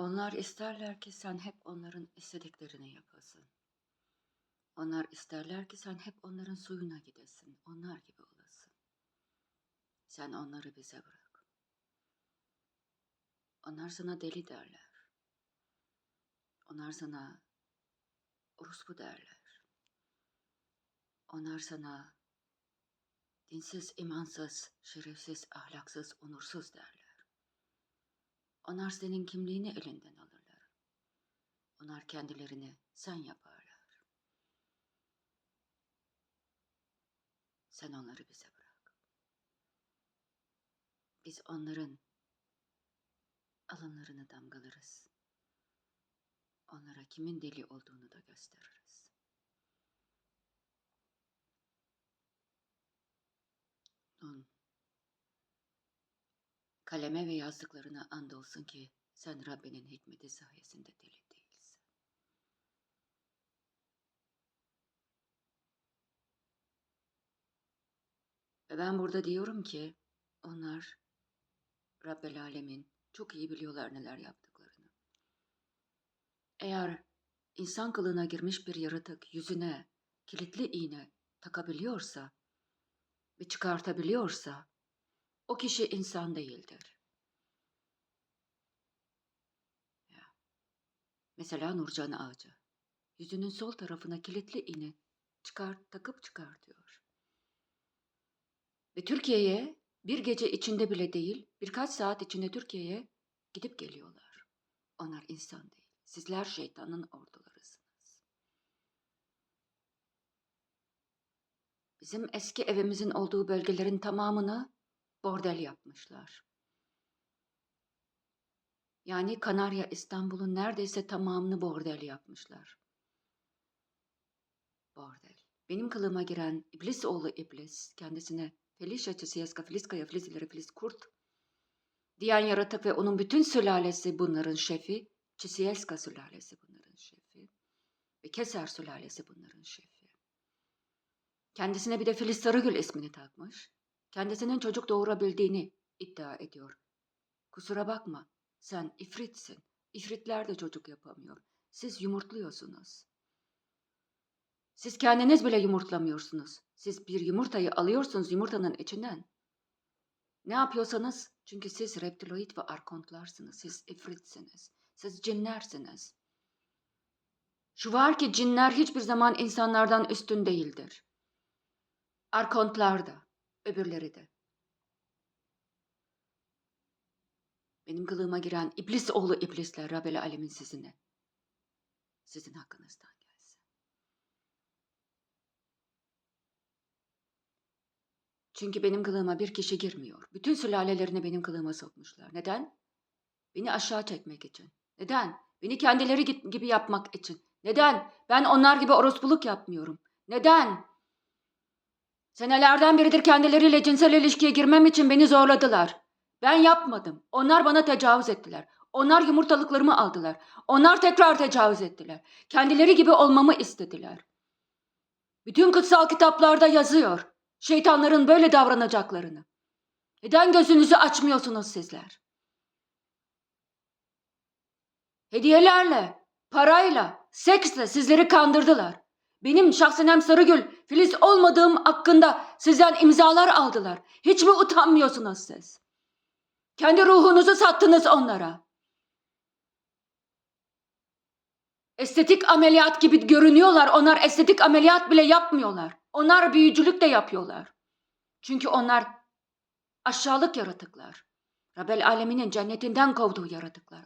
Onlar isterler ki sen hep onların istediklerini yapasın. Onlar isterler ki sen hep onların suyuna gidesin, onlar gibi olasın. Sen onları bize bırak. Onlar sana deli derler. Onlar sana orospu derler. Onlar sana dinsiz, imansız, şerefsiz, ahlaksız, onursuz derler. Onlar senin kimliğini elinden alırlar. Onlar kendilerini sen yaparlar. Sen onları bize bırak. Biz onların alınlarını damgalarız. Onlara kimin deli olduğunu da gösteririz. Kaleme ve yazdıklarına andolsun ki sen Rabbinin hikmeti sayesinde deli değilsin. Ve ben burada diyorum ki onlar Rabbel Alemin çok iyi biliyorlar neler yaptıklarını. Eğer insan kılığına girmiş bir yaratık yüzüne kilitli iğne takabiliyorsa ve çıkartabiliyorsa o kişi insan değildir. Mesela Nurcan Ağacı. Yüzünün sol tarafına kilitli iğne çıkart, takıp çıkartıyor. Ve Türkiye'ye bir gece içinde bile değil, birkaç saat içinde Türkiye'ye gidip geliyorlar. Onlar insan değil. Sizler şeytanın ordularısınız. Bizim eski evimizin olduğu bölgelerin tamamını bordel yapmışlar. Yani Kanarya İstanbul'un neredeyse tamamını bordel yapmışlar. Bordel. Benim kılığıma giren iblis oğlu iblis, kendisine Felicia Çisiyeska Filiskaya Filizilere Filiz Kurt, diyen yaratık ve onun bütün sülalesi bunların şefi, Çisiyeska sülalesi bunların şefi ve Keser sülalesi bunların şefi. Kendisine bir de Filiz Sarıgül ismini takmış. Kendisinin çocuk doğurabildiğini iddia ediyor. Kusura bakma, sen ifritsin. İfritler de çocuk yapamıyor. Siz yumurtluyorsunuz. Siz kendiniz bile yumurtlamıyorsunuz. Siz bir yumurtayı alıyorsunuz yumurtanın içinden. Ne yapıyorsanız çünkü siz reptiloid ve arkontlarsınız. Siz ifritsiniz. Siz cinlersiniz. Şu var ki cinler hiçbir zaman insanlardan üstün değildir. Arkontlar da, öbürleri de. Benim kılığıma giren iblis oğlu iblisler Rabel Alemin sizine. Sizin hakkınızdan gelsin. Çünkü benim kılığıma bir kişi girmiyor. Bütün sülalelerini benim kılığıma sokmuşlar. Neden? Beni aşağı çekmek için. Neden? Beni kendileri gibi yapmak için. Neden? Ben onlar gibi orospuluk yapmıyorum. Neden? Senelerden beridir kendileriyle cinsel ilişkiye girmem için beni zorladılar. Ben yapmadım. Onlar bana tecavüz ettiler. Onlar yumurtalıklarımı aldılar. Onlar tekrar tecavüz ettiler. Kendileri gibi olmamı istediler. Bütün kutsal kitaplarda yazıyor. Şeytanların böyle davranacaklarını. Neden gözünüzü açmıyorsunuz sizler? Hediyelerle, parayla, seksle sizleri kandırdılar. Benim şahsenem Sarıgül, Filiz olmadığım hakkında sizden imzalar aldılar. Hiç mi utanmıyorsunuz siz? Kendi ruhunuzu sattınız onlara. Estetik ameliyat gibi görünüyorlar. Onlar estetik ameliyat bile yapmıyorlar. Onlar büyücülük de yapıyorlar. Çünkü onlar aşağılık yaratıklar. Rabel aleminin cennetinden kovduğu yaratıklar.